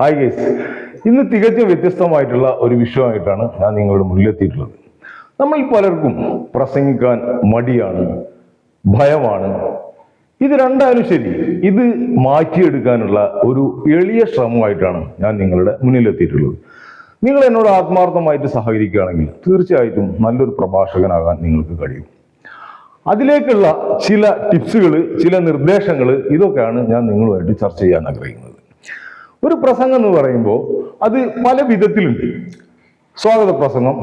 Hi guys ഇന്ന് തികച്ചും വ്യത്യസ്തമായിട്ടുള്ള ഒരു വിഷയമായിട്ടാണ് ഞാൻ നിങ്ങളുടെ മുന്നിലെത്തിയിട്ടുള്ളത്. നമ്മൾ പലർക്കും പ്രസംഗിക്കാൻ മടിയാണ് ഭയമാണ്. ഇത് രണ്ടായാലും ശരി ഇത് മാറ്റിയെടുക്കാനുള്ള ഒരു എളിയ ശ്രമമായിട്ടാണ് ഞാൻ നിങ്ങളുടെ മുന്നിലെത്തിയിട്ടുള്ളത്. നിങ്ങൾ എന്നോട് ആത്മാർത്ഥമായിട്ട് സഹകരിക്കുകയാണെങ്കിൽ തീർച്ചയായിട്ടും നല്ലൊരു പ്രഭാഷകനാകാൻ നിങ്ങൾക്ക് കഴിയും. അതിലേക്കുള്ള ചില ടിപ്സുകൾ ചില നിർദ്ദേശങ്ങൾ ഇതൊക്കെയാണ് ഞാൻ നിങ്ങളുമായിട്ട് ചർച്ച ചെയ്യാൻ ആഗ്രഹിക്കുന്നത്. ഒരു പ്രസംഗം എന്ന് പറയുമ്പോൾ അത് പല വിധത്തിലുണ്ട്. സ്വാഗത പ്രസംഗം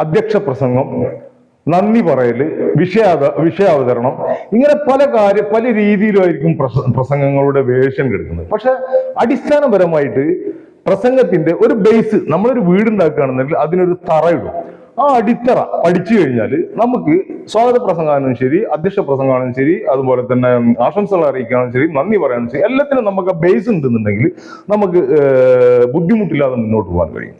അധ്യക്ഷ പ്രസംഗം നന്ദി പറയൽ വിഷയാവ വിഷയാവതരണം ഇങ്ങനെ പല കാര്യ പല രീതിയിലായിരിക്കും പ്രസ- പ്രസംഗങ്ങളുടെ വേഷം കിടക്കുന്നത്. പക്ഷെ അടിസ്ഥാനപരമായിട്ട് പ്രസംഗത്തിന്റെ ഒരു ബേസ് നമ്മളൊരു വീടുണ്ടാക്കുകയാണെന്നുണ്ടെങ്കിൽ അതിനൊരു തറയിടും ആ അടിത്തറ പഠിച്ചു കഴിഞ്ഞാൽ നമുക്ക് സ്വാഗത പ്രസംഗമാണെങ്കിലും ശരി അധ്യക്ഷ പ്രസംഗമാണെങ്കിലും ശരി അതുപോലെ തന്നെ ആശംസകൾ അറിയിക്കുകയാണെങ്കിലും ശരി നന്ദി പറയാനും ശരി എല്ലാത്തിനും നമുക്ക് ബേസ് ഉണ്ടെന്നുണ്ടെങ്കിൽ നമുക്ക് ബുദ്ധിമുട്ടില്ലാതെ മുന്നോട്ട് പോകാൻ കഴിയും.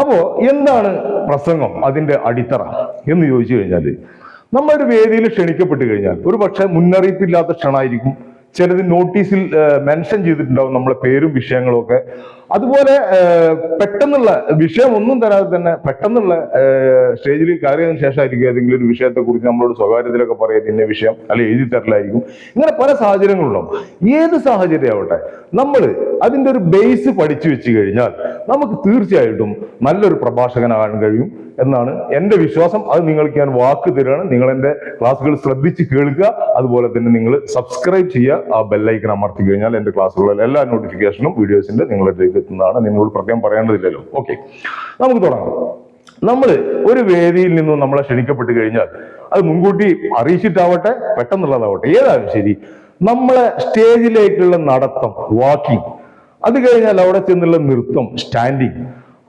അപ്പോൾ എന്താണ് പ്രസംഗം? അതിന്റെ അടിത്തറ എന്ന് ചോദിച്ചു കഴിഞ്ഞാൽ നമ്മളൊരു വേദിയിൽ ക്ഷണിക്കപ്പെട്ട് കഴിഞ്ഞാൽ ഒരു പക്ഷെ മുന്നറിയിപ്പില്ലാത്ത ക്ഷണമായിരിക്കും ചിലത് നോട്ടീസിൽ മെൻഷൻ ചെയ്തിട്ടുണ്ടാവും നമ്മളെ പേരും വിഷയങ്ങളും ഒക്കെ. അതുപോലെ പെട്ടെന്നുള്ള വിഷയം ഒന്നും തരാതെ തന്നെ പെട്ടെന്നുള്ള സ്റ്റേജിൽ കയറിയതിനു ശേഷമായിരിക്കും ഏതെങ്കിലും ഒരു വിഷയത്തെ കുറിച്ച് നമ്മളോട് സ്വകാര്യത്തിലൊക്കെ പറയുന്നത് ഇന്ന വിഷയം അല്ലെ എഴുതി തരലായിരിക്കും. ഇങ്ങനെ പല സാഹചര്യങ്ങളുണ്ടാവും. ഏത് സാഹചര്യം ആവട്ടെ നമ്മൾ അതിന്റെ ഒരു ബേസ് പഠിച്ചു വെച്ച് കഴിഞ്ഞാൽ നമുക്ക് തീർച്ചയായിട്ടും നല്ലൊരു പ്രഭാഷകനാകാൻ കഴിയും എന്നാണ് എന്റെ വിശ്വാസം. അത് നിങ്ങൾക്ക് ഞാൻ വാക്ക് തരികയാണ്. നിങ്ങൾ എന്റെ ക്ലാസ്സുകൾ ശ്രദ്ധിച്ച് കേൾക്കുക. അതുപോലെ തന്നെ നിങ്ങൾ സബ്സ്ക്രൈബ് ചെയ്യുക. ആ ബെല്ലൈക്കൺ അമർത്തി കഴിഞ്ഞാൽ എന്റെ ക്ലാസ്സുകളിൽ എല്ലാ നോട്ടിഫിക്കേഷനും വീഡിയോസിന്റെ നിങ്ങളിലേക്ക് എത്തുന്നതാണ്. നിങ്ങളോട് പ്രത്യേകം പറയേണ്ടതില്ലല്ലോ. ഓക്കെ നമുക്ക് തുടങ്ങാം. നമ്മൾ ഒരു വേദിയിൽ നിന്നും നമ്മളെ ക്ഷണിക്കപ്പെട്ട് കഴിഞ്ഞാൽ അത് മുൻകൂട്ടി അറിയിച്ചിട്ടാവട്ടെ പെട്ടെന്നുള്ളതാവട്ടെ. ഏതായാലും ശരി. നമ്മളെ സ്റ്റേജിലേക്കുള്ള നടത്തം വാക്കിംഗ് അത് കഴിഞ്ഞാൽ അവിടെ ചെന്നുള്ള നൃത്തം സ്റ്റാൻഡിങ്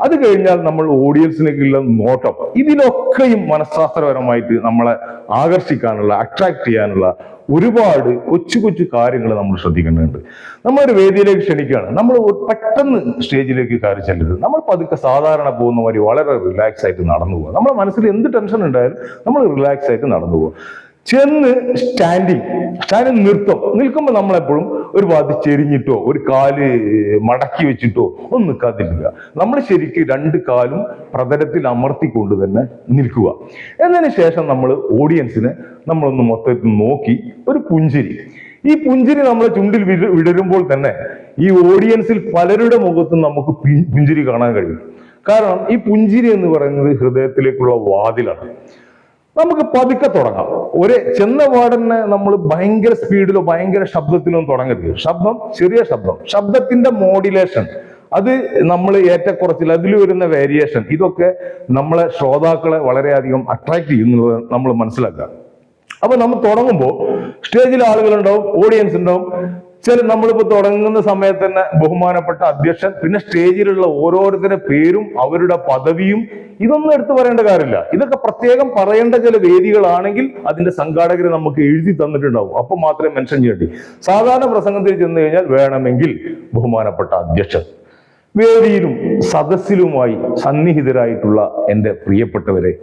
അത് കഴിഞ്ഞാൽ നമ്മൾ ഓഡിയൻസിലേക്കുള്ള നോട്ടം. ഇതിലൊക്കെയും മനഃശാസ്ത്രപരമായിട്ട് നമ്മളെ ആകർഷിക്കാനുള്ള അട്രാക്ട് ചെയ്യാനുള്ള ഒരുപാട് കൊച്ചു കൊച്ചു കാര്യങ്ങൾ നമ്മൾ ശ്രദ്ധിക്കേണ്ടതുണ്ട്. നമ്മളൊരു വേദിയിലേക്ക് ക്ഷണിക്കുകയാണ്. നമ്മൾ പെട്ടെന്ന് സ്റ്റേജിലേക്ക് കയറി ചെല്ലരുത്. നമ്മൾ പതുക്കെ സാധാരണ പോകുന്ന മാതിരി വളരെ റിലാക്സ് ആയിട്ട് നടന്നു പോകുക നമ്മുടെ മനസ്സിൽ എന്ത് ടെൻഷൻ ഉണ്ടായാലും നമ്മൾ റിലാക്സ് ആയിട്ട് നടന്നു പോകുക ചെന്ന് സ്റ്റാൻഡിങ് സ്റ്റാൻഡിങ് നിർത്തും. നിൽക്കുമ്പോൾ നമ്മളെപ്പോഴും ഒരു ഭാഗത്ത് ചെരിഞ്ഞിട്ടോ ഒരു കാൽ മടക്കി വെച്ചിട്ടോ ഒന്നും നിൽക്കാതിരിക്കുക നമ്മൾ ശരിക്ക് രണ്ട് കാലും പ്രതലത്തിൽ അമർത്തിക്കൊണ്ട് തന്നെ നിൽക്കുക. എന്നതിന് ശേഷം നമ്മൾ ഓഡിയൻസിനെ നമ്മളൊന്ന് മൊത്തത്തിൽ നോക്കി ഒരു പുഞ്ചിരി. ഈ പുഞ്ചിരി നമ്മളെ ചുണ്ടിൽ വിട- വിടരുമ്പോൾ തന്നെ ഈ ഓഡിയൻസിൽ പലരുടെ മുഖത്തും നമുക്ക് പുഞ്ചിരി കാണാൻ കഴിയും. കാരണം ഈ പുഞ്ചിരി എന്ന് പറയുന്നത് ഹൃദയത്തിലേക്കുള്ള വാതിലാണ്. നമുക്ക് പതുക്കെ തുടങ്ങാം. ഒരു ചെന്ന പാടന്നെ നമ്മൾ ഭയങ്കര സ്പീഡിലോ ഭയങ്കര ശബ്ദത്തിലോ തുടങ്ങരുത്. ശബ്ദം ചെറിയ ശബ്ദം. ശബ്ദത്തിന്റെ മോഡുലേഷൻ അത് നമ്മൾ ഏറ്റക്കുറച്ചിൽ അതിൽ വരുന്ന വേരിയേഷൻ ഇതൊക്കെ നമ്മളെ ശ്രോതാക്കളെ വളരെയധികം അട്രാക്ട് ചെയ്യുന്നത് നമ്മൾ മനസ്സിലാക്കുക. അപ്പൊ നമ്മൾ തുടങ്ങുമ്പോൾ സ്റ്റേജിൽ ആളുകളുണ്ടാവും ഓഡിയൻസ് ഉണ്ടാവും. ചില നമ്മളിപ്പോ തുടങ്ങുന്ന സമയത്ത് തന്നെ ബഹുമാനപ്പെട്ട അധ്യക്ഷൻ പിന്നെ സ്റ്റേജിലുള്ള ഓരോരുത്തരുടെ പേരും അവരുടെ പദവിയും ഇതൊന്നും എടുത്തു പറയേണ്ട കാര്യമില്ല. ഇതൊക്കെ പ്രത്യേകം പറയേണ്ട ചില വേദികളാണെങ്കിൽ അതിന്റെ സംഘാടകർ നമുക്ക് എഴുതി തന്നിട്ടുണ്ടാവും. അപ്പൊ മാത്രമേ മെൻഷൻ ചെയ്യേണ്ടി. സാധാരണ പ്രസംഗത്തിൽ ചെന്ന് കഴിഞ്ഞാൽ വേണമെങ്കിൽ ബഹുമാനപ്പെട്ട അധ്യക്ഷൻ വേദിയിലും സദസ്സിലുമായി സന്നിഹിതരായിട്ടുള്ള എന്റെ പ്രിയപ്പെട്ടവരെ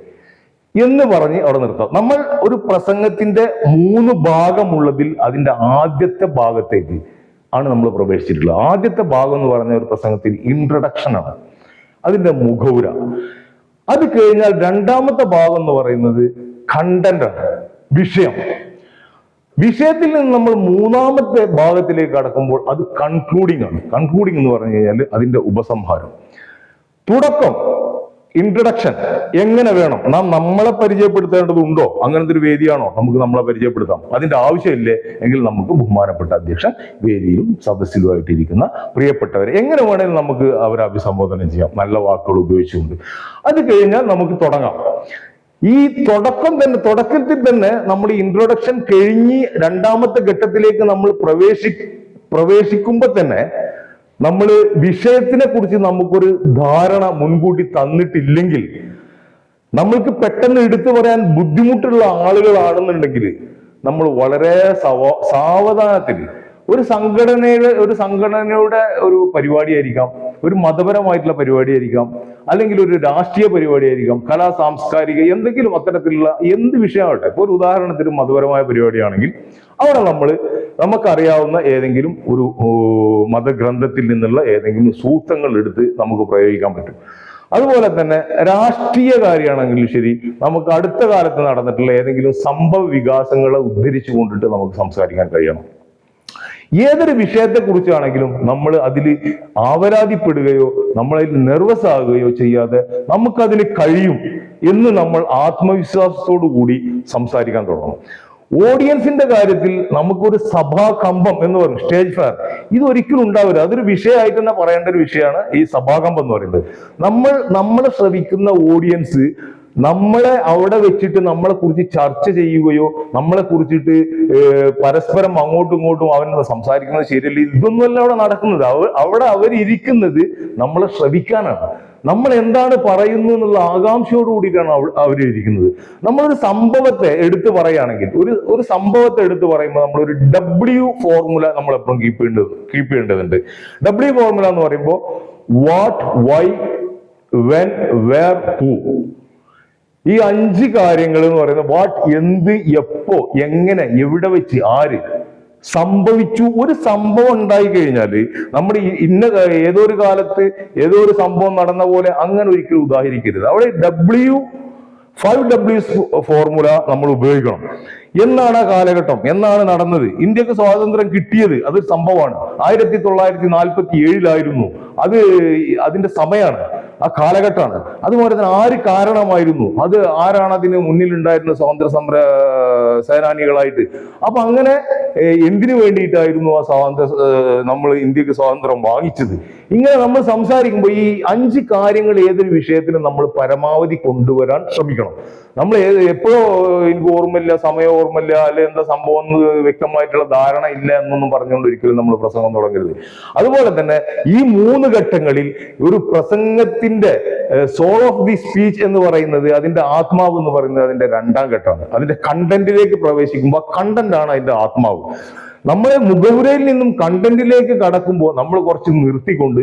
എന്ന് പറഞ്ഞ് അവിടെ നിർത്താം. നമ്മൾ ഒരു പ്രസംഗത്തിന്റെ മൂന്ന് ഭാഗമുള്ളതിൽ അതിന്റെ ആദ്യത്തെ ഭാഗത്തേക്ക് ആണ് നമ്മൾ പ്രവേശിച്ചിട്ടുള്ളത്. ആദ്യത്തെ ഭാഗം എന്ന് പറഞ്ഞ ഒരു പ്രസംഗത്തിൽ ഇൻട്രഡക്ഷൻ ആണ്. അതിന്റെ മുഖൗര അത് കഴിഞ്ഞാൽ രണ്ടാമത്തെ ഭാഗം എന്ന് പറയുന്നത് കണ്ടന്റ് ആണ്. വിഷയം. വിഷയത്തിൽ നിന്ന് നമ്മൾ മൂന്നാമത്തെ ഭാഗത്തിലേക്ക് കടക്കുമ്പോൾ അത് കൺക്ലൂഡിംഗ് ആണ്. കൺക്ലൂഡിംഗ് എന്ന് പറഞ്ഞു കഴിഞ്ഞാൽ അതിന്റെ ഉപസംഹാരം. തുടക്കം. ഇൻട്രഡക്ഷൻ എങ്ങനെ വേണം? നാം നമ്മളെ പരിചയപ്പെടുത്തേണ്ടതുണ്ടോ അങ്ങനത്തെ ഒരു വേദിയാണോ? നമുക്ക് നമ്മളെ പരിചയപ്പെടുത്താം. അതിന്റെ ആവശ്യമില്ലേ? എങ്കിൽ നമുക്ക് ബഹുമാനപ്പെട്ട അധ്യക്ഷൻ വേദിയിലും സദസ്സിലുമായിട്ടിരിക്കുന്ന പ്രിയപ്പെട്ടവരെ എങ്ങനെ വേണമെങ്കിലും നമുക്ക് അവരെ അഭിസംബോധന ചെയ്യാം. നല്ല വാക്കുകൾ ഉപയോഗിച്ചുകൊണ്ട്. അത് കഴിഞ്ഞാൽ നമുക്ക് തുടങ്ങാം. ഈ തുടക്കം തന്നെ തുടക്കത്തിൽ തന്നെ നമ്മൾ ഇൻട്രൊഡക്ഷൻ കഴിഞ്ഞ് രണ്ടാമത്തെ ഘട്ടത്തിലേക്ക് നമ്മൾ പ്രവേശി പ്രവേശിക്കുമ്പോൾ തന്നെ നമ്മൾ വിഷയത്തിനെ കുറിച്ച് നമുക്കൊരു ധാരണ മുൻകൂട്ടി തന്നിട്ടില്ലെങ്കിൽ നമ്മൾക്ക് പെട്ടെന്ന് എടുത്തു പറയാൻ ബുദ്ധിമുട്ടുള്ള ആളുകളാണെന്നുണ്ടെങ്കിൽ നമ്മൾ വളരെ സവ സാവധാനത്തിൽ ഒരു സംഘടനയുടെ ഒരു സംഘടനയുടെ ഒരു പരിപാടിയായിരിക്കാം. ഒരു മതപരമായിട്ടുള്ള പരിപാടിയായിരിക്കാം അല്ലെങ്കിൽ ഒരു രാഷ്ട്രീയ പരിപാടിയായിരിക്കാം കലാ സാംസ്കാരിക എന്തെങ്കിലും അത്തരത്തിലുള്ള എന്ത് വിഷയമാകട്ടെ. ഇപ്പോൾ ഒരു ഉദാഹരണത്തിന് മതപരമായ പരിപാടിയാണെങ്കിൽ അവിടെ നമ്മൾ നമുക്കറിയാവുന്ന ഏതെങ്കിലും ഒരു മതഗ്രന്ഥത്തിൽ നിന്നുള്ള ഏതെങ്കിലും സൂത്രങ്ങൾ എടുത്ത് നമുക്ക് പ്രയോഗിക്കാൻ പറ്റും. അതുപോലെ തന്നെ രാഷ്ട്രീയ കാര്യമാണെങ്കിലും ശരി നമുക്ക് അടുത്ത കാലത്ത് നടന്നിട്ടുള്ള ഏതെങ്കിലും സംഭവ വികാസങ്ങളെ ഉദ്ധരിച്ചു കൊണ്ടിട്ട് നമുക്ക് സംസാരിക്കാൻ കഴിയണം. ഏതൊരു വിഷയത്തെക്കുറിച്ചാണെങ്കിലും നമ്മൾ അതിൽ ആവരാതിപ്പെടുകയോ നമ്മളതിൽ നെർവസ് ആകുകയോ ചെയ്യാതെ നമുക്കതിൽ കഴിയും എന്ന് നമ്മൾ ആത്മവിശ്വാസത്തോടു കൂടി സംസാരിക്കാൻ തുടങ്ങും ഓഡിയൻസിന്റെ കാര്യത്തിൽ നമുക്കൊരു സഭാകമ്പം എന്ന് പറയും. Stage fear. ഇത് ഒരിക്കലും ഉണ്ടാവില്ല. അതൊരു വിഷയമായിട്ട് തന്നെ പറയേണ്ട ഒരു വിഷയമാണ് ഈ സഭാകമ്പം എന്ന് പറയുന്നത്. നമ്മൾ നമ്മൾ ശ്രവിക്കുന്ന ഓഡിയൻസ് നമ്മളെ അവിടെ വെച്ചിട്ട് നമ്മളെ കുറിച്ച് ചർച്ച ചെയ്യുകയോ നമ്മളെ കുറിച്ചിട്ട് പരസ്പരം അങ്ങോട്ടും ഇങ്ങോട്ടും അവൻ സംസാരിക്കുന്നത് ശരിയല്ല. ഇതൊന്നുമല്ല അവിടെ നടക്കുന്നത്. അവർ അവിടെ അവരിയ്ക്കുന്നത് നമ്മളെ ശ്രവിക്കാനാണ്. നമ്മൾ എന്താണ് പറയുന്നു എന്നുള്ള ആകാംക്ഷയോട് കൂടിയിട്ടാണ് അവർ അവരിയ്ക്കുന്നത് നമ്മളൊരു സംഭവത്തെ എടുത്തു പറയുകയാണെങ്കിൽ ഒരു ഒരു സംഭവത്തെ എടുത്തു പറയുമ്പോൾ നമ്മൾ ഒരു ഡബ്ല്യു ഫോർമുല നമ്മൾ എപ്പോഴും കീപ്പ് ചെയ്യേണ്ടത് കീപ്പ് ചെയ്യേണ്ടതുണ്ട്. ഡബ്ല്യു ഫോർമുല എന്ന് പറയുമ്പോൾ what why when where who ഈ അഞ്ച് കാര്യങ്ങൾ എന്ന് പറയുന്നത് വാട്ട് എന്ത് എപ്പോ എങ്ങനെ എവിടെ വെച്ച് ആര് സംഭവിച്ചു. ഒരു സംഭവം ഉണ്ടായി കഴിഞ്ഞാൽ നമ്മുടെ ഇന്ന ഏതോ ഒരു കാലത്ത് ഏതോ ഒരു സംഭവം നടന്ന പോലെ അങ്ങനെ ഒരിക്കലും ഉദാഹരിക്കരുത്. അവിടെ ഡബ്ല്യു ഫൈവ് ഡബ്ല്യൂസ് ഫോർമുല നമ്മൾ ഉപയോഗിക്കണം. എന്നാണ് ആ കാലഘട്ടം? എന്നാണ് നടന്നത്? ഇന്ത്യയ്ക്ക് സ്വാതന്ത്ര്യം കിട്ടിയത് അതൊരു സംഭവമാണ്. ആയിരത്തി തൊള്ളായിരത്തി നാൽപ്പത്തി ഏഴിലായിരുന്നു അത് അതിന്റെ സമയമാണ് ആ കാലഘട്ടമാണ്. അതുപോലെ തന്നെ ആര് കാരണമായിരുന്നു? അത് ആരാണ് അതിന് മുന്നിലുണ്ടായിരുന്ന സ്വാതന്ത്ര്യ സമര സേനാനികളായിട്ട്? അപ്പൊ അങ്ങനെ എന്തിനു വേണ്ടിയിട്ടായിരുന്നു ആ സ്വാതന്ത്ര്യ നമ്മൾ ഇന്ത്യയ്ക്ക് സ്വാതന്ത്ര്യം വാങ്ങിച്ചത്? ഇങ്ങനെ നമ്മൾ സംസാരിക്കുമ്പോൾ ഈ അഞ്ച് കാര്യങ്ങൾ ഏതൊരു വിഷയത്തിനും നമ്മൾ പരമാവധി കൊണ്ടുവരാൻ ശ്രമിക്കണം. നമ്മൾ ഏത് എപ്പോഴോ എനിക്ക് ഓർമ്മയില്ല സമയം ഓർമ്മയില്ല അല്ലെ എന്താ സംഭവം എന്ന് വ്യക്തമായിട്ടുള്ള ധാരണ ഇല്ല എന്നൊന്നും പറഞ്ഞുകൊണ്ട് ഒരിക്കലും നമ്മൾ പ്രസംഗം തുടങ്ങരുത്. അതുപോലെ തന്നെ ഈ മൂന്ന് ഘട്ടങ്ങളിൽ ഒരു പ്രസംഗത്തിന്റെ സോൾ ഓഫ് ദി സ്പീച്ച് എന്ന് പറയുന്നത് അതിന്റെ ആത്മാവ് എന്ന് പറയുന്നത് അതിന്റെ രണ്ടാം ഘട്ടമാണ്. അതിന്റെ കണ്ടന്റിലേക്ക് പ്രവേശിക്കുമ്പോൾ കണ്ടന്റ് ആണ് അതിന്റെ ആത്മാവ്. നമ്മളെ മുഖവുരയിൽ നിന്നും കണ്ടന്റിലേക്ക് കടക്കുമ്പോൾ നമ്മൾ കുറച്ച് നിർത്തിക്കൊണ്ട്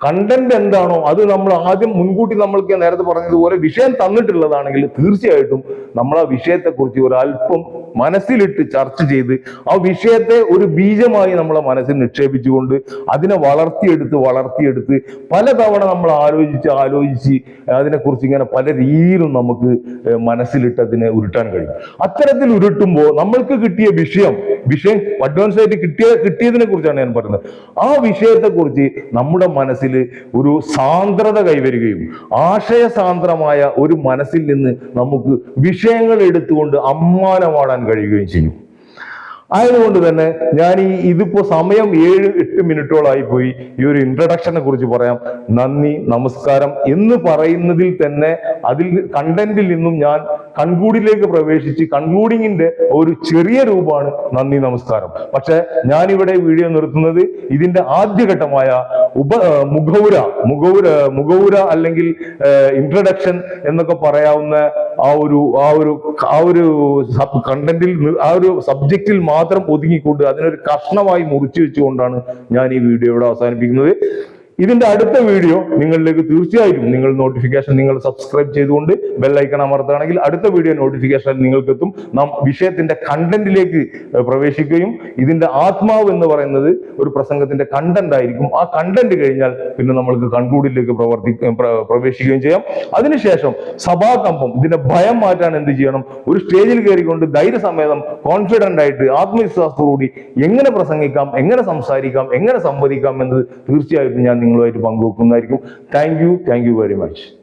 കണ്ടന്റ് എന്താണോ അത് നമ്മൾ ആദ്യം മുൻകൂട്ടി നമ്മൾക്ക് നേരത്തെ പറഞ്ഞതുപോലെ വിഷയം തന്നിട്ടുള്ളതാണെങ്കിൽ തീർച്ചയായിട്ടും നമ്മൾ ആ വിഷയത്തെക്കുറിച്ച് ഒരു അല്പം മനസ്സിലിട്ട് ചർച്ച ചെയ്ത് ആ വിഷയത്തെ ഒരു ബീജമായി നമ്മളെ മനസ്സിൽ നിക്ഷേപിച്ചുകൊണ്ട് അതിനെ വളർത്തിയെടുത്ത് വളർത്തിയെടുത്ത് പലതവണ നമ്മൾ ആലോചിച്ച് ആലോചിച്ച് അതിനെക്കുറിച്ച് ഇങ്ങനെ പല രീതിയിലും നമുക്ക് മനസ്സിലിട്ട് അതിനെ ഉരുട്ടാൻ കഴിയും. അത്തരത്തിൽ ഉരുട്ടുമ്പോൾ നമ്മൾക്ക് കിട്ടിയ വിഷയം വിഷയം അഡ്വാൻസ് ആയിട്ട് കിട്ടിയ കിട്ടിയതിനെ കുറിച്ചാണ് ഞാൻ പറയുന്നത്. ആ വിഷയത്തെ കുറിച്ച് നമ്മുടെ മനസ്സിൽ ഒരു സാന്ദ്രത കൈവരികയും ആശയ സാന്ദ്രമായ ഒരു മനസ്സിൽ നിന്ന് നമുക്ക് വിഷയങ്ങൾ എടുത്തുകൊണ്ട് അമ്മാനമാടാൻ കഴിയുകയും ചെയ്യും. ആയതുകൊണ്ട് തന്നെ ഞാൻ ഈ ഇതിപ്പോ സമയം ഏഴ് എട്ട് മിനിറ്റോളായി പോയി. ഈ ഒരു ഇൻട്രഡക്ഷനെ കുറിച്ച് പറയാം. നന്ദി നമസ്കാരം എന്ന് പറയുന്നതിൽ തന്നെ അതിൽ കണ്ടന്റിൽ നിന്നും ഞാൻ കൺക്ലൂഡിലേക്ക് പ്രവേശിച്ച് കൺക്ലൂഡിങ്ങിന്റെ ഒരു ചെറിയ രൂപമാണ് നന്ദി നമസ്കാരം. പക്ഷെ ഞാനിവിടെ വീഡിയോ നിർത്തുന്നത് ഇതിന്റെ ആദ്യഘട്ടമായ ഉപ മുഖൗര മുഖൗര മുഖവുര അല്ലെങ്കിൽ ഇൻട്രഡക്ഷൻ എന്നൊക്കെ പറയാവുന്ന ആ ഒരു ആ ഒരു ആ ഒരു സബ് കണ്ടന്റിൽ ആ ഒരു സബ്ജക്റ്റിൽ മാത്രം ഒതുങ്ങിക്കൊണ്ട് അതിനൊരു കഷ്ണമായി മുറിച്ചു വെച്ചുകൊണ്ടാണ് ഞാൻ ഈ വീഡിയോ ഇവിടെ അവസാനിപ്പിക്കുന്നത്. ഇതിന്റെ അടുത്ത വീഡിയോ നിങ്ങളിലേക്ക് തീർച്ചയായും നിങ്ങൾ നോട്ടിഫിക്കേഷൻ നിങ്ങൾ സബ്സ്ക്രൈബ് ചെയ്തുകൊണ്ട് ബെല്ലൈക്കൺ അമർത്തുകയാണെങ്കിൽ അടുത്ത വീഡിയോ നോട്ടിഫിക്കേഷൻ നിങ്ങൾക്ക് എത്തും നാം വിഷയത്തിന്റെ കണ്ടന്റിലേക്ക് പ്രവേശിക്കുകയും ഇതിന്റെ ആത്മാവ് എന്ന് പറയുന്നത് ഒരു പ്രസംഗത്തിന്റെ കണ്ടന്റ് ആയിരിക്കും. ആ കണ്ടന്റ് കഴിഞ്ഞാൽ പിന്നെ നമ്മൾക്ക് കൺക്ലൂഡിലേക്ക് പ്രവർത്തി പ്രവേശിക്കുകയും ചെയ്യാം. അതിനുശേഷം സഭാകമ്പം ഇതിന്റെ ഭയം മാറ്റാൻ എന്ത് ചെയ്യണം? ഒരു സ്റ്റേജിൽ കയറിക്കൊണ്ട് ധൈര്യസമേതം കോൺഫിഡന്റ് ആയിട്ട് ആത്മവിശ്വാസത്തോടുകൂടി എങ്ങനെ പ്രസംഗിക്കാം എങ്ങനെ സംസാരിക്കാം എങ്ങനെ സംവദിക്കാം എന്നത് തീർച്ചയായിട്ടും ഞാൻ നിങ്ങളുമായിട്ട് പങ്കുവെക്കുന്നതായിരിക്കും. Thank you thank you very much